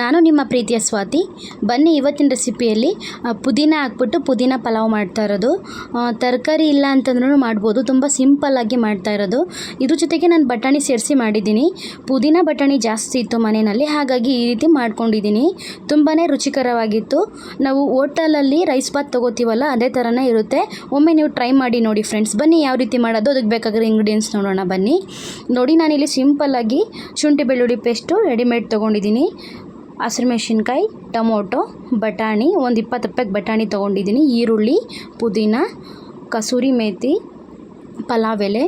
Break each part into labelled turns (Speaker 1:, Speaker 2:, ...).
Speaker 1: ನಾನು ನಿಮ್ಮ ಪ್ರೀತಿಯ ಸ್ವಾತಿ. ಬನ್ನಿ ಇವತ್ತಿನ ರೆಸಿಪಿಯಲ್ಲಿ ಪುದೀನ ಹಾಕ್ಬಿಟ್ಟು ಪುದೀನ ಪಲಾವ್ ಮಾಡ್ತಾ ಇರೋದು. ತರಕಾರಿ ಇಲ್ಲ ಅಂತಂದ್ರೂ ಮಾಡ್ಬೋದು. ತುಂಬ ಸಿಂಪಲ್ಲಾಗಿ ಮಾಡ್ತಾ ಇರೋದು. ಇದ್ರ ಜೊತೆಗೆ ನಾನು ಬಟಾಣಿ ಸೇರಿಸಿ ಮಾಡಿದ್ದೀನಿ. ಪುದೀನ ಬಟಾಣಿ ಜಾಸ್ತಿ ಇತ್ತು ಮನೆಯಲ್ಲಿ, ಹಾಗಾಗಿ ಈ ರೀತಿ ಮಾಡ್ಕೊಂಡಿದ್ದೀನಿ. ತುಂಬಾ ರುಚಿಕರವಾಗಿತ್ತು. ನಾವು ಹೋಟೆಲಲ್ಲಿ ರೈಸ್ ಬಾತ್ ತೊಗೋತೀವಲ್ಲ, ಅದೇ ಥರನೇ ಇರುತ್ತೆ. ಒಮ್ಮೆ ನೀವು ಟ್ರೈ ಮಾಡಿ ನೋಡಿ ಫ್ರೆಂಡ್ಸ್. ಬನ್ನಿ ಯಾವ ರೀತಿ ಮಾಡೋದು, ಅದಕ್ಕೆ ಬೇಕಾಗಿರೋ ಇಂಗ್ರೀಡಿಯೆಂಟ್ಸ್ ನೋಡೋಣ ಬನ್ನಿ. ನೋಡಿ ನಾನಿಲ್ಲಿ ಸಿಂಪಲ್ಲಾಗಿ ಶುಂಠಿ ಬೆಳ್ಳುಳ್ಳಿ ಪೇಸ್ಟು ರೆಡಿಮೇಡ್ ತೊಗೊಂಡಿದ್ದೀನಿ. ಹಸಿರುಮೆಣಸಿನ್ಕಾಯಿ ಟೊಮೊಟೊ, ಬಟಾಣಿ, ಒಂದು ಇಪ್ಪತ್ತು ರೂಪಾಯಿಗೆ ಬಟಾಣಿ ತೊಗೊಂಡಿದ್ದೀನಿ ಈರುಳ್ಳಿ, ಪುದೀನ, ಕಸೂರಿ ಮೇಥಿ ಪಲಾವ್ ಎಲೆ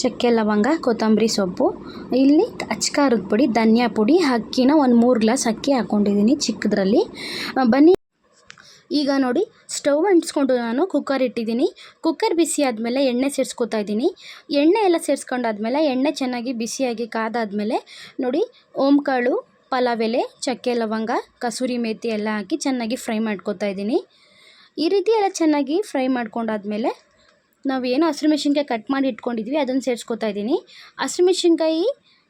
Speaker 1: ಚಕ್ಕೆ ಲವಂಗ, ಕೊತ್ತಂಬರಿ ಸೊಪ್ಪು. ಇಲ್ಲಿ ಅಚ್ಕಾರದ ಪುಡಿ, ಧನಿಯಾ ಪುಡಿ, ಅಕ್ಕಿನ ಒಂದು ಮೂರು ಗ್ಲಾಸ್ ಅಕ್ಕಿ ಹಾಕ್ಕೊಂಡಿದ್ದೀನಿ ಚಿಕ್ಕದ್ರಲ್ಲಿ. ಬನ್ನಿ. ಈಗ ನೋಡಿ, ಸ್ಟವ್ ಅಂಟಿಸ್ಕೊಂಡು ನಾನು ಕುಕ್ಕರ್ ಇಟ್ಟಿದ್ದೀನಿ ಕುಕ್ಕರ್ ಬಿಸಿ ಆದಮೇಲೆ ಎಣ್ಣೆ ಸೇರಿಸ್ಕೊತಾ ಇದ್ದೀನಿ. ಎಣ್ಣೆ ಎಲ್ಲ ಸೇರಿಸ್ಕೊಂಡಾದ್ಮೇಲೆ, ಎಣ್ಣೆ ಚೆನ್ನಾಗಿ ಬಿಸಿಯಾಗಿ ಕಾದಾದಮೇಲೆ ನೋಡಿ, ಓಂಕಾಳು ಪಲಾವ್ ಎಲೆ, ಚಕ್ಕೆ ಲವಂಗ, ಕಸೂರಿ ಮೇತಿ ಎಲ್ಲ ಹಾಕಿ ಚೆನ್ನಾಗಿ ಫ್ರೈ ಮಾಡ್ಕೊತಾ ಇದ್ದೀನಿ. ಈ ರೀತಿ ಎಲ್ಲ ಚೆನ್ನಾಗಿ ಫ್ರೈ ಮಾಡ್ಕೊಂಡಾದ್ಮೇಲೆ ನಾವೇನು ಹಸಿರುಮೆಣ್ಸಿನ್ಕಾಯಿ ಕಟ್ ಮಾಡಿ ಇಟ್ಕೊಂಡಿದ್ವಿ, ಅದನ್ನು ಸೇರಿಸ್ಕೊತಾ ಇದ್ದೀನಿ. ಹಸಿರು ಮೆಣಸಿನ್ಕಾಯಿ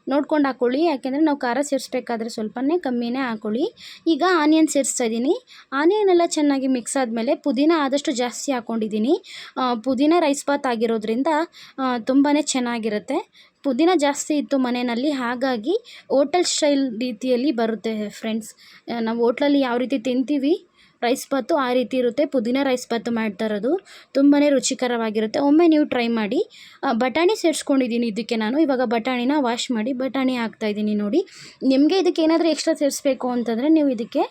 Speaker 1: ನೋಡ್ಕೊಂಡು ಹಾಕ್ಕೊಳ್ಳಿ ಯಾಕೆಂದರೆ ನಾವು ಖಾರ ಸೇರಿಸ್ಬೇಕಾದ್ರೆ ಸ್ವಲ್ಪನೇ ಕಮ್ಮಿನೇ ಹಾಕ್ಕೊಳ್ಳಿ ಈಗ ಆನಿಯನ್ ಸೇರಿಸ್ತಾ ಇದ್ದೀನಿ. ಆನಿಯನ್ ಎಲ್ಲ ಚೆನ್ನಾಗಿ ಮಿಕ್ಸ್ ಆದಮೇಲೆ ಪುದೀನ ಆದಷ್ಟು ಜಾಸ್ತಿ ಹಾಕ್ಕೊಂಡಿದ್ದೀನಿ ಪುದೀನ ರೈಸ್ ಬಾತ್ ಆಗಿರೋದ್ರಿಂದ ತುಂಬಾ ಚೆನ್ನಾಗಿರುತ್ತೆ. ಪುದೀನ ಜಾಸ್ತಿ ಇತ್ತು ಮನೆಯಲ್ಲಿ, ಹಾಗಾಗಿ ಹೋಟೆಲ್ ಸ್ಟೈಲ್ ರೀತಿಯಲ್ಲಿ ಬರುತ್ತೆ ಫ್ರೆಂಡ್ಸ್ ನಾವು ಓಟ್ಲಲ್ಲಿ ಯಾವ ರೀತಿ ತಿಂತೀವಿ ರೈಸ್ ಬಾತು ಆ ರೀತಿ ಇರುತ್ತೆ. ಪುದೀನ ರೈಸ್ ಬಾತು ಮಾಡ್ತಾ ಇರೋದು ತುಂಬಾ ರುಚಿಕರವಾಗಿರುತ್ತೆ. ಒಮ್ಮೆ ನೀವು ಟ್ರೈ ಮಾಡಿ ಬಟಾಣಿ ಸೇರಿಸ್ಕೊಂಡಿದ್ದೀನಿ ಇದಕ್ಕೆ ನಾನು. ಇವಾಗ ಬಟಾಣಿನ ವಾಶ್ ಮಾಡಿ ಬಟಾಣಿ ಹಾಕ್ತಾಯಿದ್ದೀನಿ ನೋಡಿ. ನಿಮಗೆ ಇದಕ್ಕೆ ಏನಾದರೂ ಎಕ್ಸ್ಟ್ರಾ ಸೇರಿಸ್ಬೇಕು ಅಂತಂದರೆ ನೀವು ಇದಕ್ಕೆ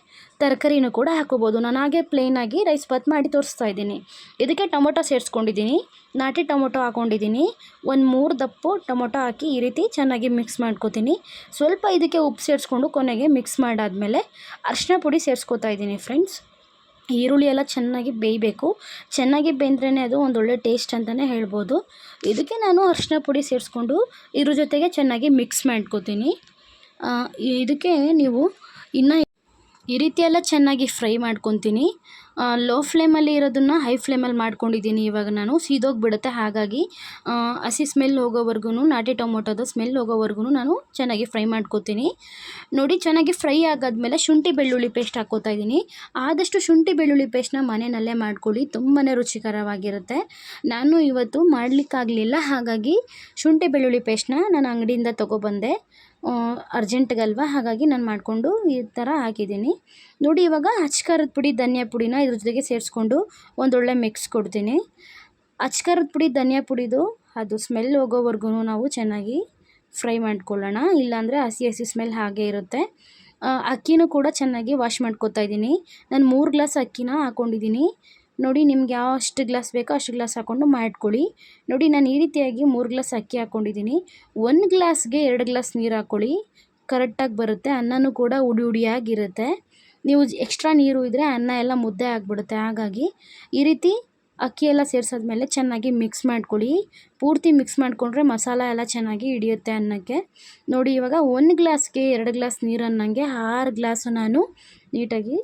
Speaker 1: ತರಕಾರಿನೂ ಕೂಡ ಹಾಕೋಬೋದು ನಾನು ಹಾಗೆ ಪ್ಲೇನಾಗಿ ರೈಸ್ ಬಾತ್ ಮಾಡಿ ತೋರಿಸ್ತಾ ಇದ್ದೀನಿ. ಇದಕ್ಕೆ ಟೊಮೊಟೊ ಸೇರಿಸ್ಕೊಂಡಿದ್ದೀನಿ. ನಾಟಿ ಟೊಮೊಟೊ ಹಾಕೊಂಡಿದ್ದೀನಿ. ಒಂದು ಮೂರು ದಪ್ಪು ಟೊಮೊಟೊ ಹಾಕಿ ಈ ರೀತಿ ಚೆನ್ನಾಗಿ ಮಿಕ್ಸ್ ಮಾಡ್ಕೊತೀನಿ. ಸ್ವಲ್ಪ ಇದಕ್ಕೆ ಉಪ್ಪು ಸೇರಿಸ್ಕೊಂಡು ಕೊನೆಗೆ ಮಿಕ್ಸ್ ಮಾಡಾದಮೇಲೆ ಅರಿಶಿನ ಪುಡಿ ಸೇರಿಸ್ಕೊತಾ ಇದ್ದೀನಿ ಫ್ರೆಂಡ್ಸ್ ಈರುಳ್ಳಿ ಎಲ್ಲ ಚೆನ್ನಾಗಿ ಬೇಯಬೇಕು. ಚೆನ್ನಾಗಿ ಬೆಂದ್ರೇ ಅದು ಒಂದೊಳ್ಳೆ ಟೇಸ್ಟ್ ಅಂತಲೇ ಹೇಳ್ಬೋದು. ಇದಕ್ಕೆ ನಾನು ಅರಿಶಿನ ಪುಡಿ ಸೇರಿಸ್ಕೊಂಡು ಇದ್ರ ಜೊತೆಗೆ ಚೆನ್ನಾಗಿ ಮಿಕ್ಸ್ ಮಾಡ್ಕೊತೀನಿ. ಇದಕ್ಕೆ ನೀವು ಇನ್ನು ಈ ರೀತಿಯೆಲ್ಲ ಚೆನ್ನಾಗಿ ಫ್ರೈ ಮಾಡ್ಕೊತೀನಿ. ಲೋ ಫ್ಲೇಮಲ್ಲಿ ಇರೋದನ್ನು ಹೈ ಫ್ಲೇಮಲ್ಲಿ ಮಾಡ್ಕೊಂಡಿದ್ದೀನಿ ಇವಾಗ ನಾನು. ಸೀದೋಗಿಬಿಡುತ್ತೆ. ಹಾಗಾಗಿ ಹಸಿ ಸ್ಮೆಲ್ ಹೋಗೋವರೆಗೂ ನಾಟಿ ಟೊಮೊಟೊದು ಸ್ಮೆಲ್ ಹೋಗೋವರೆಗೂ ನಾನು ಚೆನ್ನಾಗಿ ಫ್ರೈ ಮಾಡ್ಕೊತೀನಿ. ನೋಡಿ, ಚೆನ್ನಾಗಿ ಫ್ರೈ ಆಗಾದ್ಮೇಲೆ ಶುಂಠಿ ಬೆಳ್ಳುಳ್ಳಿ ಪೇಸ್ಟ್ ಹಾಕ್ಕೋತಾ ಇದ್ದೀನಿ. ಆದಷ್ಟು ಶುಂಠಿ ಬೆಳ್ಳುಳ್ಳಿ ಪೇಸ್ಟ್ನ ಮನೆಯಲ್ಲೇ ಮಾಡ್ಕೊಳ್ಳಿ. ತುಂಬಾ ರುಚಿಕರವಾಗಿರುತ್ತೆ. ನಾನು ಇವತ್ತು ಮಾಡಲಿಕ್ಕಾಗಲಿಲ್ಲ. ಹಾಗಾಗಿ, ಶುಂಠಿ ಬೆಳ್ಳುಳ್ಳಿ ಪೇಸ್ಟ್ನ ನಾನು ಅಂಗಡಿಯಿಂದ ತೊಗೊಬಂದೆ. ಅರ್ಜೆಂಟ್ಗಲ್ವಾ ಹಾಗಾಗಿ ನಾನು ಮಾಡಿಕೊಂಡು ಈ ಥರ ಹಾಕಿದ್ದೀನಿ. ನೋಡಿ, ಇವಾಗ ಹಚ್ಕಾರದ ಪುಡಿ, ಧನಿಯಾ ಪುಡಿನ ಇದ್ರ ಜೊತೆಗೆ ಸೇರಿಸ್ಕೊಂಡು ಒಂದೊಳ್ಳೆ ಮಿಕ್ಸ್ ಕೊಡ್ತೀನಿ. ಅಚ್ಕಾರದ ಪುಡಿ, ಧನಿಯಾ ಪುಡಿದು ಅದು ಸ್ಮೆಲ್ ಹೋಗೋವರೆಗೂ ನಾವು ಚೆನ್ನಾಗಿ ಫ್ರೈ ಮಾಡ್ಕೊಳ್ಳೋಣ. ಇಲ್ಲಾಂದರೆ ಹಸಿ ಹಸಿ ಸ್ಮೆಲ್ ಹಾಗೆ ಇರುತ್ತೆ. ಅಕ್ಕಿನೂ ಕೂಡ ಚೆನ್ನಾಗಿ ವಾಶ್ ಮಾಡ್ಕೊತಾ ಇದ್ದೀನಿ. ನಾನು ಮೂರು ಗ್ಲಾಸ್ ಅಕ್ಕಿನ ಹಾಕ್ಕೊಂಡಿದ್ದೀನಿ ನೋಡಿ ನಿಮ್ಗೆ ಯಾವ ಅಷ್ಟು ಗ್ಲಾಸ್ ಬೇಕೋ ಅಷ್ಟು ಗ್ಲಾಸ್ ಹಾಕ್ಕೊಂಡು ಮಾಡ್ಕೊಳ್ಳಿ. ನೋಡಿ ನಾನು ಈ ರೀತಿಯಾಗಿ ಮೂರು ಗ್ಲಾಸ್ ಅಕ್ಕಿ ಹಾಕ್ಕೊಂಡಿದ್ದೀನಿ ಒಂದು ಗ್ಲಾಸ್ಗೆ ಎರಡು ಗ್ಲಾಸ್ ನೀರು ಹಾಕ್ಕೊಳ್ಳಿ ಕರೆಕ್ಟಾಗಿ ಬರುತ್ತೆ. ಅನ್ನನೂ ಕೂಡ ಉಡಿ ಉಡಿಯಾಗಿರುತ್ತೆ ನೀವು ಎಕ್ಸ್ಟ್ರಾ ನೀರು ಇದ್ದರೆ ಅನ್ನ ಎಲ್ಲ ಮುದ್ದೆ ಆಗಿಬಿಡುತ್ತೆ. ಹಾಗಾಗಿ ಈ ರೀತಿ ಅಕ್ಕಿ ಎಲ್ಲ ಸೇರಿಸಾದ್ಮೇಲೆ ಚೆನ್ನಾಗಿ ಮಿಕ್ಸ್ ಮಾಡ್ಕೊಳ್ಳಿ. ಪೂರ್ತಿ ಮಿಕ್ಸ್ ಮಾಡಿಕೊಂಡ್ರೆ ಮಸಾಲ ಎಲ್ಲ ಚೆನ್ನಾಗಿ ಹಿಡಿಯುತ್ತೆ ಅನ್ನಕ್ಕೆ. ನೋಡಿ, ಇವಾಗ ಒಂದು ಗ್ಲಾಸ್ಗೆ ಎರಡು ಗ್ಲಾಸ್ ನೀರು ಅನ್ನಂಗೆ ಆರು ಗ್ಲಾಸು ನಾನು ನೀಟಾಗಿ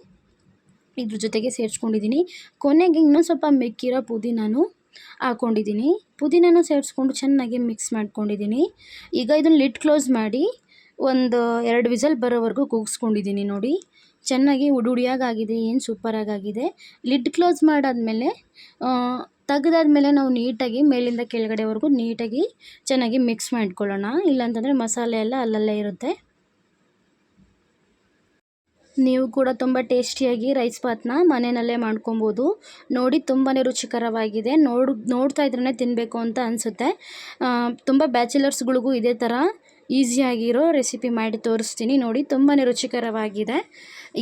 Speaker 1: ಇದ್ರ ಜೊತೆಗೆ ಸೇರಿಸ್ಕೊಂಡಿದ್ದೀನಿ. ಕೊನೆಗೆ ಇನ್ನೂ ಸ್ವಲ್ಪ ಮೆಕ್ಕಿರೋ ಪುದೀನಾನು ಹಾಕ್ಕೊಂಡಿದ್ದೀನಿ ಪುದೀನೂ ಸೇರಿಸ್ಕೊಂಡು ಚೆನ್ನಾಗಿ ಮಿಕ್ಸ್ ಮಾಡ್ಕೊಂಡಿದ್ದೀನಿ. ಈಗ ಇದನ್ನು ಲಿಡ್ ಕ್ಲೋಸ್ ಮಾಡಿ ಒಂದು ಎರಡು ವಿಸಲ್ ಬರೋವರೆಗೂ ಕೂಗಿಸ್ಕೊಂಡಿದ್ದೀನಿ ನೋಡಿ. ಚೆನ್ನಾಗಿ ಉಡುಡಿಯಾಗಾಗಿದೆ, ಏನು ಸೂಪರಾಗಾಗಿದೆ. ಲಿಡ್ ಕ್ಲೋಸ್ ಮಾಡಾದಮೇಲೆ ತೆಗ್ದಾದ್ಮೇಲೆ ನಾವು ನೀಟಾಗಿ ಮೇಲಿಂದ ಕೆಳಗಡೆವರೆಗೂ ನೀಟಾಗಿ ಚೆನ್ನಾಗಿ ಮಿಕ್ಸ್ ಮಾಡ್ಕೊಳ್ಳೋಣ. ಇಲ್ಲಾಂತಂದರೆ ಮಸಾಲೆ ಎಲ್ಲ ಅಲ್ಲಲ್ಲೇ ಇರುತ್ತೆ. ನೀವು ಕೂಡ ತುಂಬ ಟೇಸ್ಟಿಯಾಗಿ ರೈಸ್ ಬಾತ್ನ ಮನೆಯಲ್ಲೇ ಮಾಡ್ಕೊಬೋದು. ನೋಡಿ ತುಂಬಾ ರುಚಿಕರವಾಗಿದೆ. ನೋಡು, ನೋಡ್ತಾ ಇದ್ರೇ ತಿನ್ನಬೇಕು ಅಂತ ಅನಿಸುತ್ತೆ. ತುಂಬ ಬ್ಯಾಚುಲರ್ಸ್ಗಳಿಗೂ ಇದೇ ಥರ ಈಸಿಯಾಗಿರೋ ರೆಸಿಪಿ ಮಾಡಿ ತೋರಿಸ್ತೀನಿ ನೋಡಿ ತುಂಬಾ ರುಚಿಕರವಾಗಿದೆ.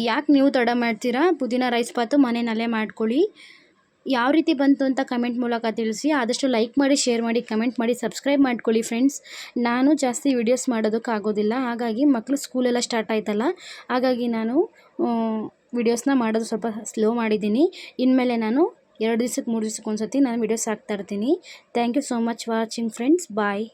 Speaker 1: ಯಾಕೆ ನೀವು ತಡ ಮಾಡ್ತೀರಾ? ಪುದೀನ ರೈಸ್ ಬಾತು ಮನೆಯಲ್ಲೇ ಮಾಡ್ಕೊಳ್ಳಿ. ಯಾವ ರೀತಿ ಬಂತು ಅಂತ ಕಮೆಂಟ್ ಮೂಲಕ ತಿಳಿಸಿ. ಆದಷ್ಟು ಲೈಕ್ ಮಾಡಿ, ಶೇರ್ ಮಾಡಿ, ಕಮೆಂಟ್ ಮಾಡಿ, ಸಬ್ಸ್ಕ್ರೈಬ್ ಮಾಡ್ಕೊಳ್ಳಿ ಫ್ರೆಂಡ್ಸ್. ನಾನು ಜಾಸ್ತಿ ವಿಡಿಯೋಸ್ ಮಾಡೋದಕ್ಕಾಗೋದಿಲ್ಲ ಹಾಗಾಗಿ ಮಕ್ಕಳು ಸ್ಕೂಲೆಲ್ಲ ಸ್ಟಾರ್ಟ್ ಆಯ್ತಲ್ಲ, ಹಾಗಾಗಿ ನಾನು ವೀಡಿಯೋಸ್ನ ಮಾಡೋದು ಸ್ವಲ್ಪ ಸ್ಲೋ ಮಾಡಿದ್ದೀನಿ. ಇನ್ಮೇಲೆ ನಾನು ಎರಡು ದಿವ್ಸಕ್ಕೆ, ಮೂರು ದಿವ್ಸಕ್ಕೆ ಒಂದು ನಾನು ವಿಡಿಯೋಸ್ ಹಾಕ್ತಾ ಇರ್ತೀನಿ. Thank you so much watching friends. Bye.